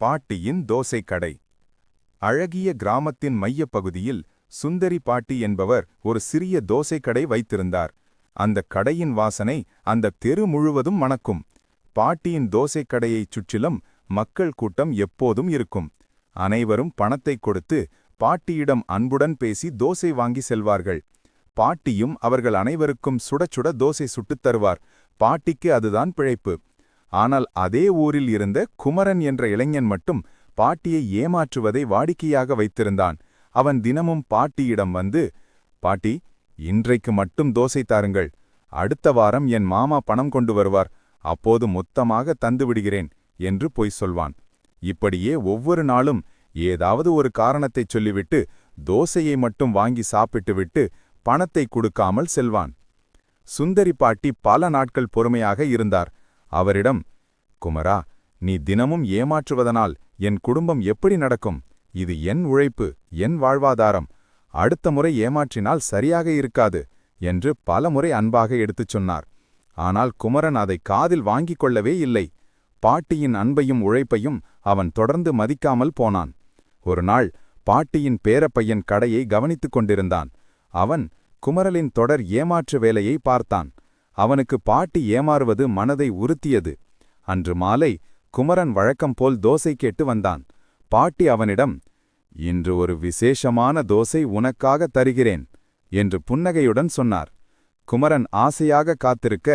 பாட்டியின் தோசை கடை அழகிய கிராமத்தின் மையப்பகுதியில் சுந்தரி பாட்டி என்பவர் ஒரு சிறிய தோசை கடை வைத்திருந்தார். அந்த கடையின் வாசனை அந்த தெரு முழுவதும் மணக்கும். பாட்டியின் தோசை கடையைச் சுற்றிலும் மக்கள் கூட்டம் எப்போதும் இருக்கும். அனைவரும் பணத்தை கொடுத்து பாட்டியிடம் அன்புடன் பேசி தோசை வாங்கி செல்வார்கள். பாட்டியும் அவர்கள் அனைவருக்கும் சுட சுட தோசை சுட்டுத் தருவார். பாட்டிக்கு அதுதான் பிழைப்பு. ஆனால் அதே ஊரில் இருந்த குமரன் என்ற இளைஞன் மட்டும் பாட்டியை ஏமாற்றுவதை வாடிக்கையாக வைத்திருந்தான். அவன் தினமும் பாட்டியிடம் வந்து பாட்டி இன்றைக்கு மட்டும் தோசை தாருங்கள். அடுத்த வாரம் என் மாமா பணம் கொண்டு வருவார். அப்போது மொத்தமாக தந்து விடுகிறேன் என்று பொய் சொல்வான். இப்படியே ஒவ்வொரு நாளும் ஏதாவது ஒரு காரணத்தைச் சொல்லிவிட்டு தோசையை மட்டும் வாங்கி சாப்பிட்டுவிட்டு பணத்தை கொடுக்காமல் செல்வான். சுந்தரி பாட்டி பல நாட்கள் பொறுமையாக இருந்தார். அவரிடம் குமரா நீ தினமும் ஏமாற்றுவதனால் என் குடும்பம் எப்படி நடக்கும்? இது என் உழைப்பு என் வாழ்வாதாரம். அடுத்த முறை ஏமாற்றினால் சரியாக இருக்காது என்று பலமுறை அன்பாக எடுத்துச் சொன்னார். ஆனால் குமரன் அதை காதில் வாங்கிக் கொள்ளவே இல்லை. பாட்டியின் அன்பையும் உழைப்பையும் அவன் தொடர்ந்து மதிக்காமல் போனான். ஒரு நாள் பாட்டியின் பேரப்பையன் கடையை கவனித்துக் கொண்டிருந்தான். அவன் குமரலின் தொடர் ஏமாற்று வேலையை பார்த்தான். அவனுக்கு பாட்டி ஏமாறுவது மனதை உறுத்தியது. அன்று மாலை குமரன் வழக்கம் போல் தோசை கேட்டு வந்தான். பாட்டி அவனிடம் இன்று ஒரு விசேஷமான தோசை உனக்காக தருகிறேன் என்று புன்னகையுடன் சொன்னார். குமரன் ஆசையாக காத்திருக்க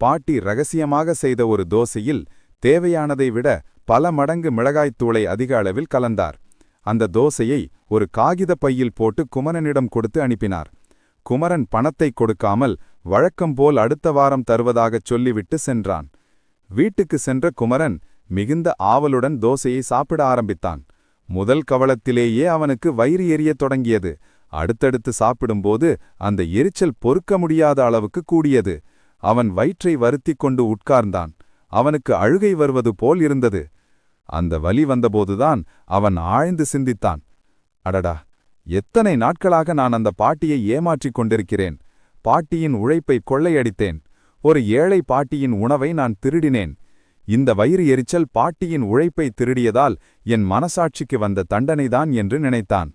பாட்டி ரகசியமாக செய்த ஒரு தோசையில் தேவையானதை விட பல மடங்கு மிளகாய்த்தூளை அதிக அளவில் கலந்தார். அந்த தோசையை ஒரு காகித பையில் போட்டு குமரனிடம் கொடுத்து அனுப்பினார். குமரன் பணத்தை கொடுக்காமல் வழக்கம்போல் அடுத்த வாரம் தருவதாகச் சொல்லிவிட்டு சென்றான். வீட்டுக்கு சென்ற குமரன் மிகுந்த ஆவலுடன் தோசையை சாப்பிட ஆரம்பித்தான். முதல் கவலத்திலேயே அவனுக்கு வயிறு எரியத் தொடங்கியது. அடுத்தடுத்து சாப்பிடும்போது அந்த எரிச்சல் பொறுக்க முடியாத அளவுக்கு கூடியது. அவன் வயிற்றை வருத்திக் கொண்டு உட்கார்ந்தான். அவனுக்கு அழுகை வருவது போல் இருந்தது. அந்த வலி வந்தபோதுதான் அவன் ஆழ்ந்து சிந்தித்தான். அடடா எத்தனை நாட்களாக நான் அந்த பாட்டியை ஏமாற்றிக் கொண்டிருக்கிறேன். பாட்டியின் உழைப்பை கொள்ளையடித்தேன். ஒரு ஏழை பாட்டியின் உணவை நான் திருடினேன். இந்த வயிறு எரிச்சல் பாட்டியின் உழைப்பை திருடியதால் என் மனசாட்சிக்கு வந்த தண்டனைதான் என்று நினைத்தான்.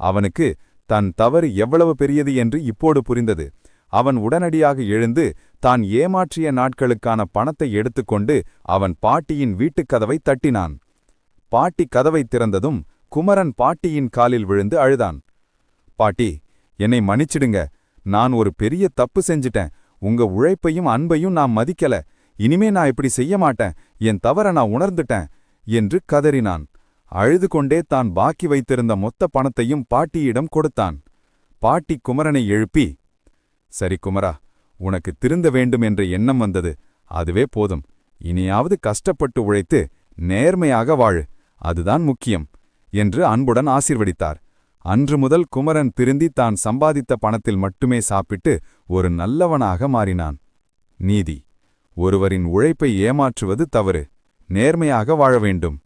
அவனுக்கு தன் தவறு எவ்வளவு பெரியது என்று இப்போது புரிந்தது. அவன் உடனடியாக எழுந்து தான் ஏமாற்றிய நாட்களுக்கான பணத்தை எடுத்துக்கொண்டு அவன் பாட்டியின் வீட்டுக்கதவை தட்டினான். பாட்டி கதவை திறந்ததும் குமரன் பாட்டியின் காலில் விழுந்து அழுதான். பாட்டி என்னை மன்னிச்சிடுங்க. நான் ஒரு பெரிய தப்பு செஞ்சிட்டேன். உங்க உழைப்பையும் அன்பையும் நான் மதிக்கல. இனிமே நான் இப்படி செய்ய மாட்டேன். என் தவற நான் உணர்ந்துட்டேன் என்று கதறினான். அழுது கொண்டே தான் பாக்கி வைத்திருந்த மொத்த பணத்தையும் பாட்டியிடம் கொடுத்தான். பாட்டி குமரனை எழுப்பி சரி குமரா உனக்கு திருந்த வேண்டும் என்ற எண்ணம் வந்தது. அதுவே போதும். இனியாவது கஷ்டப்பட்டு உழைத்து நேர்மையாக வாழு. அதுதான் முக்கியம் என்று அன்புடன் ஆசிர்வதித்தார். அன்று முதல் குமரன் திருந்தி தான் சம்பாதித்த பணத்தில் மட்டுமே சாப்பிட்டு ஒரு நல்லவனாக மாறினான். நீதி ஒருவரின் உழைப்பை ஏமாற்றுவது தவறு. நேர்மையாக வாழ வேண்டும்.